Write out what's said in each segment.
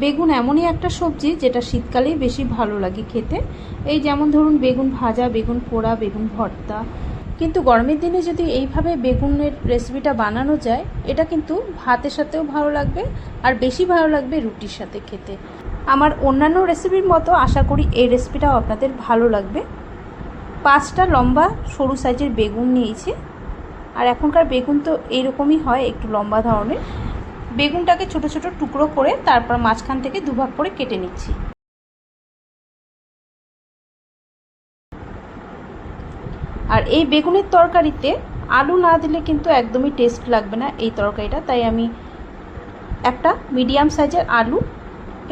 বেগুন এমনই একটা সবজি যেটা শীতকালেই বেশি ভালো লাগে খেতে। এই যেমন ধরুন বেগুন ভাজা, বেগুন পোড়া, বেগুন ভর্তা। কিন্তু গরমের দিনে যদি এইভাবে বেগুনের রেসিপিটা বানানো যায়, এটা কিন্তু ভাতের সাথেও ভালো লাগবে আর বেশি ভালো লাগবে রুটির সাথে খেতে। আমার অন্যান্য রেসিপির মতো আশা করি এই রেসিপিটাও আপনাদের ভালো লাগবে। পাঁচটা লম্বা সরু সাইজের বেগুন নিয়েছি। আর এখনকার বেগুন তো এইরকমই হয়, একটু লম্বা ধরনের। বেগুনটাকে ছোট ছোট টুকরো করে তারপর মাঝখান থেকে দুভাগ করে কেটে নিচ্ছি। আর এই বেগুনের তরকারিতে আলু না দিলে কিন্তু একদমই টেস্ট লাগবে না এই তরকারিটা, তাই আমি একটা মিডিয়াম সাইজের আলু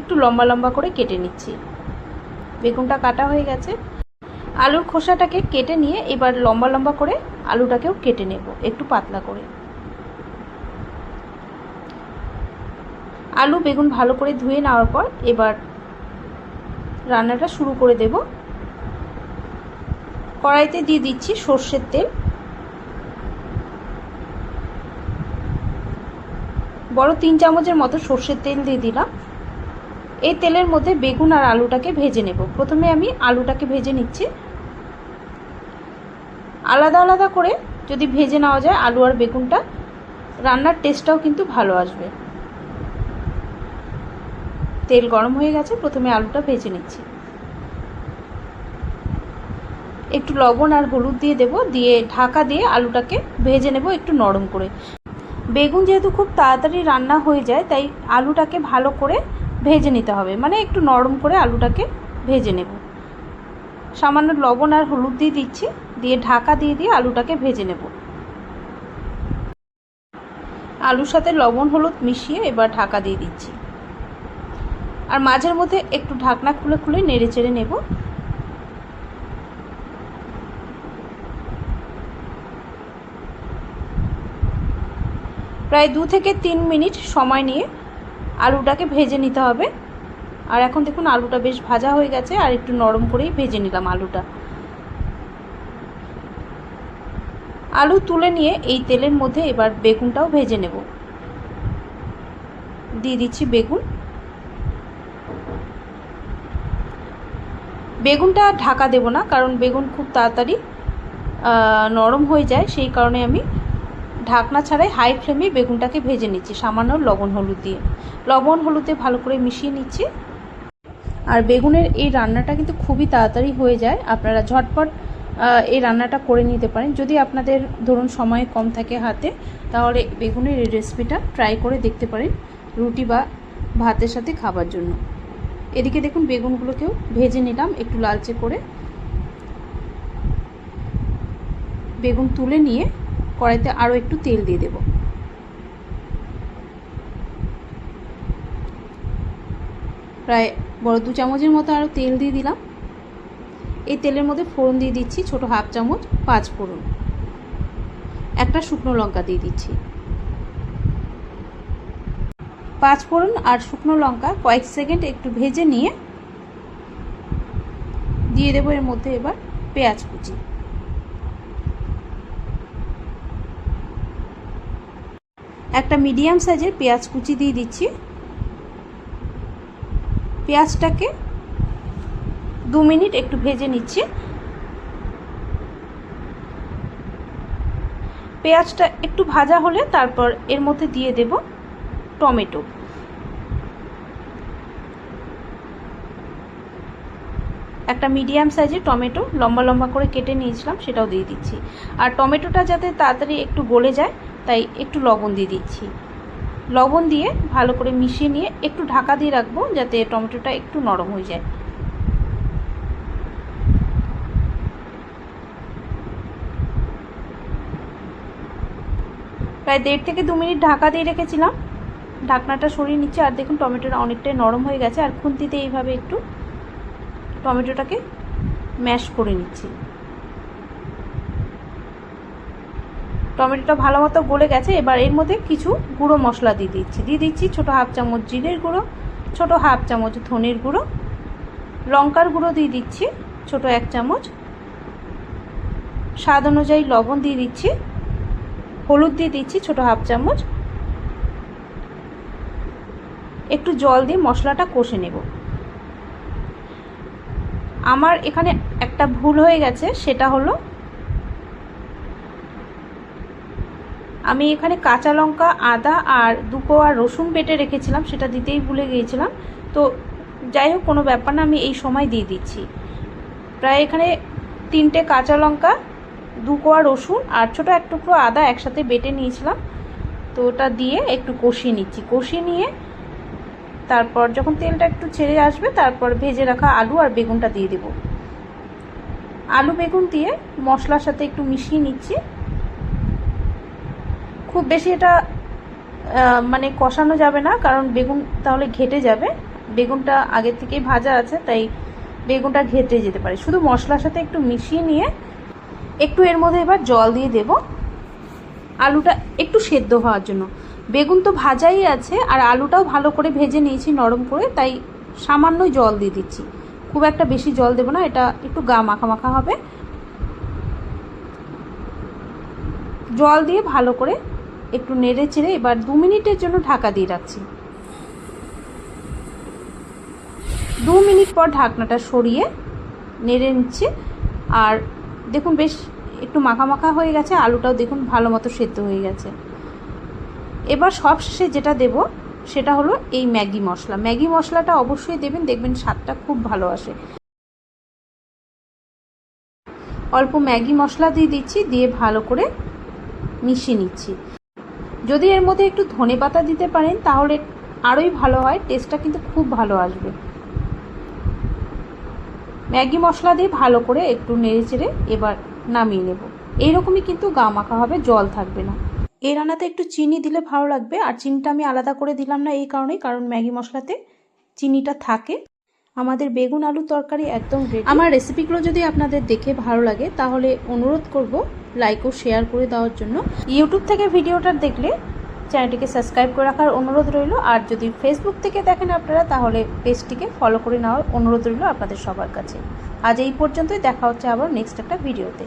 একটু লম্বা লম্বা করে কেটে নিচ্ছি। বেগুনটা কাটা হয়ে গেছে। আলুর খোসাটাকে কেটে নিয়ে এবার লম্বা লম্বা করে আলুটাকেও কেটে নেব, একটু পাতলা করে। আলু বেগুন ভালো করে ধুয়ে নেওয়ার পর এবার রান্নাটা শুরু করে দেব। কড়াইতে দিয়ে দিচ্ছি সর্ষের তেল। বড় তিন চামচের মতো সর্ষের তেল দিয়ে দিলাম। এই তেলের মধ্যে বেগুন আর আলুটাকে ভেজে নেব। প্রথমে আমি আলুটাকে ভেজে নিচ্ছি। আলাদা আলাদা করে যদি ভেজে নেওয়া যায় আলু আর বেগুনটা, রান্নার টেস্টটাও কিন্তু ভালো আসবে। তেল গরম হয়ে গেছে, প্রথমে আলুটা ভেজে নিচ্ছি। একটু লবণ আর হলুদ দিয়ে দেব, দিয়ে ঢাকা দিয়ে আলুটাকে ভেজে নেব একটু নরম করে। বেগুন যেহেতু খুব তাড়াতাড়ি রান্না হয়ে যায়, তাই আলুটাকে ভালো করে ভেজে নিতে হবে। মানে একটু নরম করে আলুটাকে ভেজে নেব। সামান্য লবণ আর হলুদ দিয়ে দিচ্ছি, দিয়ে ঢাকা দিয়ে দিয়ে আলুটাকে ভেজে নেব। আলুর সাথে লবণ হলুদ মিশিয়ে এবার ঢাকা দিয়ে দিচ্ছি। আর মাঝের মধ্যে একটু ঢাকনা খুলে খুলে নেড়ে চেড়ে নেব। প্রায় দু থেকে তিন মিনিট সময় নিয়ে আলুটাকে ভেজে নিতে হবে। আর এখন দেখুন আলুটা বেশ ভাজা হয়ে গেছে, আর একটু নরম করেই ভেজে নিলাম আলুটা। আলু তুলে নিয়ে এই তেলের মধ্যে এবার বেগুনটাও ভেজে নেব। দিয়ে দিচ্ছি বেগুন। বেগুনটা ঢাকা দেব না, কারণ বেগুন খুব তাড়াতাড়ি নরম হয়ে যায়, সেই কারণে আমি ঢাকনা ছাড়াই হাই ফ্লেমে বেগুনটাকে ভেজে নিচ্ছি, সামান্য লবণ হলুদ দিয়ে। লবণ হলুদে ভালো করে মিশিয়ে নিচ্ছি। আর বেগুনের এই রান্নাটা কিন্তু খুবই তাড়াতাড়ি হয়ে যায়, আপনারা ঝটপট এই রান্নাটা করে নিতে পারেন। যদি আপনাদের, ধরুন, সময় কম থাকে হাতে, তাহলে বেগুনের এই রেসিপিটা ট্রাই করে দেখতে পারেন রুটি বা ভাতের সাথে খাবার জন্য। এদিকে দেখুন, বেগুনগুলোকেও ভেজে নিলাম একটু লালচে করে। বেগুন তুলে নিয়ে কড়াইতে আরও একটু তেল দিয়ে দেব। প্রায় বড় দু চামচের মতো আরও তেল দিয়ে দিলাম। এই তেলের মধ্যে ফোড়ন দিয়ে দিচ্ছি, ছোট হাফ চামচ পাঁচ ফোড়ন। একটা শুকনো লঙ্কা দিয়ে দিচ্ছি। পাঁচ ফোড়ন আর শুকনো লঙ্কা কয়েক সেকেন্ড একটু ভেজে নিয়ে দিয়ে দেবো এর মধ্যে এবার পেঁয়াজ কুচি। একটা মিডিয়াম সাইজের পেঁয়াজ কুচি দিয়ে দিচ্ছি। পেঁয়াজটাকে দু মিনিট একটু ভেজে নিচ্ছি। পেঁয়াজটা একটু ভাজা হলে তারপর এর মধ্যে দিয়ে দেব টমেটো। একটা মিডিয়াম সাইজের টমেটো লম্বা লম্বা করে কেটে নিয়েছিলাম, সেটাও দিয়ে দিচ্ছি। আর টমেটোটা যাতে তাড়াতাড়ি একটু গলে যায়, তাই একটু লবণ দিয়ে দিচ্ছি। লবণ দিয়ে ভালো করে মিশিয়ে নিয়ে একটু ঢাকা দিয়ে রাখব, যাতে টমেটোটা একটু নরম হয়ে যায়। প্রায় দেড় থেকে দু মিনিট ঢাকা দিয়ে রেখেছিলাম। ঢাকনাটা সরিয়ে নিচ্ছে, আর দেখুন টমেটোটা অনেকটাই নরম হয়ে গেছে, আর খুন্তিতে এইভাবে একটু টমেটোটাকে ম্যাশ করে নিচ্ছি। টমেটোটা ভালো মতো গলে গেছে, এবার এর মধ্যে কিছু গুঁড়ো মশলা দিয়ে দিচ্ছি। দিয়ে দিচ্ছি ছোটো হাফ চামচ জিরের গুঁড়ো, ছোটো হাফ চামচ ধনের গুঁড়ো, লঙ্কার গুঁড়ো দিয়ে দিচ্ছি, ছোটো এক চামচ। স্বাদ অনুযায়ী লবণ দিয়ে দিচ্ছি, হলুদ দিয়ে দিচ্ছি ছোটো হাফ চামচ। একটু জল দিয়ে মশলাটা কষে নেব। আমার এখানে একটা ভুল হয়ে গেছে, সেটা হলো আমি এখানে কাঁচা লঙ্কা, আদা আর দুপো আর রসুন বেটে রেখেছিলাম, সেটা দিতেই ভুলে গিয়েছিলাম। তো যাই হোক, কোনো ব্যাপার না, আমি এই সময় দিয়ে দিচ্ছি। প্রায় এখানে তিনটে কাঁচা লঙ্কা দু কোয়া রসুন আর ছোটো এক টুকরো আদা একসাথে বেটে নিয়েছিলাম। তো ওটা দিয়ে একটু কষিয়ে নিচ্ছি। কষিয়ে নিয়ে তারপর যখন তেলটা একটু ছেড়ে আসবে, তারপর ভেজে রাখা আলু আর বেগুনটা দিয়ে দেব। আলু বেগুন দিয়ে মশলার সাথে একটু মিশিয়ে নিচ্ছি। খুব বেশি এটা মানে কষানো যাবে না, কারণ বেগুন তাহলে ঘেটে যাবে। বেগুনটা আগের থেকেই ভাজা আছে, তাই বেগুনটা ঘেটে যেতে পারে। শুধু মশলার সাথে একটু মিশিয়ে নিয়ে একটু এর মধ্যে এবার জল দিয়ে দেব। আলুটা একটু সেদ্ধ হওয়ার জন্য। বেগুন তো ভাজাই আছে, আর আলুটাও ভালো করে ভেজে নিয়েছি নরম করে, তাই সামান্যই জল দিয়ে দিচ্ছি। খুব একটা বেশি জল দেবো না, এটা একটু গা মাখা মাখা হবে। জল দিয়ে ভালো করে একটু নেড়ে চেড়ে এবার দু মিনিটের জন্য ঢাকা দিয়ে রাখছি। দু মিনিট পর ঢাকনাটা সরিয়ে নেড়ে নিচ্ছে, আর দেখুন বেশ একটু মাখা মাখা হয়ে গেছে, আলুটাও দেখুন ভালো মতো সেদ্ধ হয়ে গেছে। এবার সব শেষে যেটা দেব, সেটা হলো এই ম্যাগি মশলা। ম্যাগি মশলাটা অবশ্যই দেবেন, দেখবেন স্বাদটা খুব ভালো আসে। অল্প ম্যাগি মশলা দিয়ে দিচ্ছি, দিয়ে ভালো করে মিশিয়ে নিচ্ছি। যদি এর মধ্যে একটু ধনে পাতা দিতে পারেন, তাহলে আরোই ভালো হয়, টেস্টটা কিন্তু খুব ভালো আসবে। ম্যাগি মশলা দিয়ে ভালো করে একটু নেড়ে চেড়ে এবার নামিয়ে নেব। এইরকমই কিন্তু গা মাখা হবে, জল থাকবে না। এই রান্নাতে একটু চিনি দিলে ভালো লাগবে। আর চিনিটা আমি আলাদা করে দিলাম না এই কারণেই, কারণ ম্যাগি মশলাতে চিনিটা থাকে। আমাদের বেগুন আলু তরকারি একদম রেডি আমার রেসিপিগুলো যদি আপনাদের দেখে ভালো লাগে, তাহলে অনুরোধ করব লাইক ও শেয়ার করে দেওয়ার জন্য। ইউটিউব থেকে ভিডিওটা দেখলে চ্যানেলটিকে সাবস্ক্রাইব করে রাখার অনুরোধ রইল। আর যদি ফেসবুক থেকে দেখেন আপনারা, তাহলে পেজটিকে ফলো করে নেওয়ার অনুরোধ রইল আপনাদের সবার কাছে। আজ এই পর্যন্তই, দেখা হচ্ছে আবার নেক্সট একটা ভিডিওতে